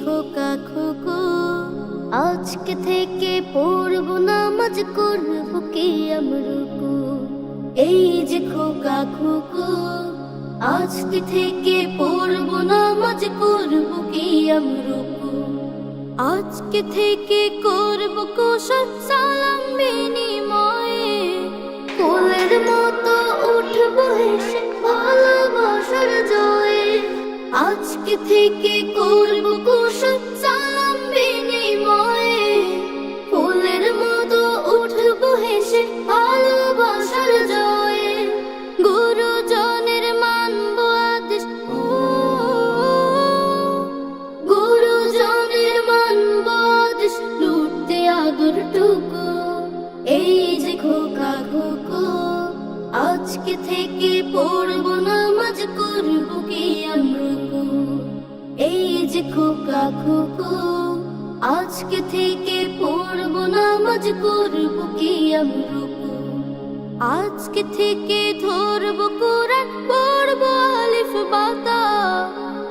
খোকা খোকো আজকে থেকে পড়ব নামাজ করব কি আমরুকু এই যে খোকা খোকো আজকে থেকে পড়ব নামাজ করব কি আমরুকু আজকে থেকে করব কুশল সালাম বিনিময়ে। কোলের মতো উঠব হেসে ভালোবাসার জয়ে। আজকে থেকে করব আদর এই যে খোকা খোকো আজকে থেকে পড়ব নামাজ, করব কি আমরুকু এই যে খোকা খোকো আজকে থেকে পড়ব নামাজ, করব কি আমরুকু আজকে থেকে ধরব কোরআন, পড়ব আলিফ বাতা,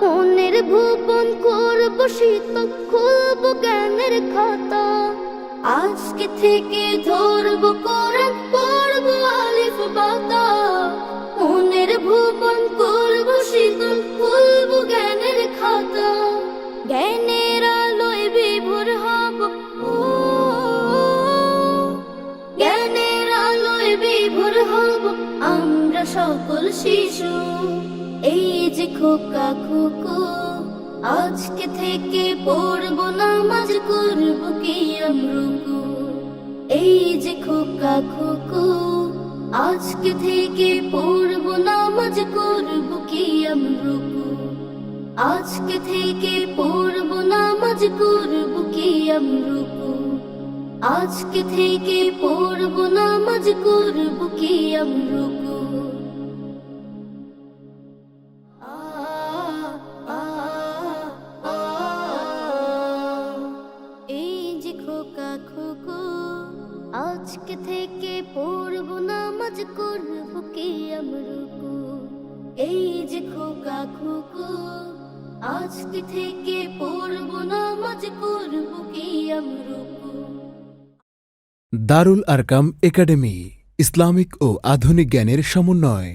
মনের ভুবন করব শীত খুলব জ্ঞানের খাতা। আজকে থেকে ধরব কোরআন পড়ব আলিফ বাতা মনের ভুবন করব শীতল, খুলব জ্ঞানের খাতা। জ্ঞানের আলোয় বিভোর হব জ্ঞানের আলোয় বিভোর হব আমরা সকল শিশু। এই যে খোকা খোকো, আজকে থেকে পড়ব নামাজ করব কি? এই যে খোকা খোকো। আজকে থেকে পড়ব নামাজ করব কি আমরুকু। আজকে থেকে পড়ব নামাজ করব কি আমরুকু। আজকে থেকে পড়ব নামাজ করব কি আমরুকু। আজকে থেকে পড়ব নামাজ করব কি আমরুকু এই যে খোকা খোকো, আজকে থেকে পড়ব নামাজ করব কি আমরুকু দারুল আরকাম একাডেমি, ইসলামিক ও আধুনিক জ্ঞানের সমন্বয়।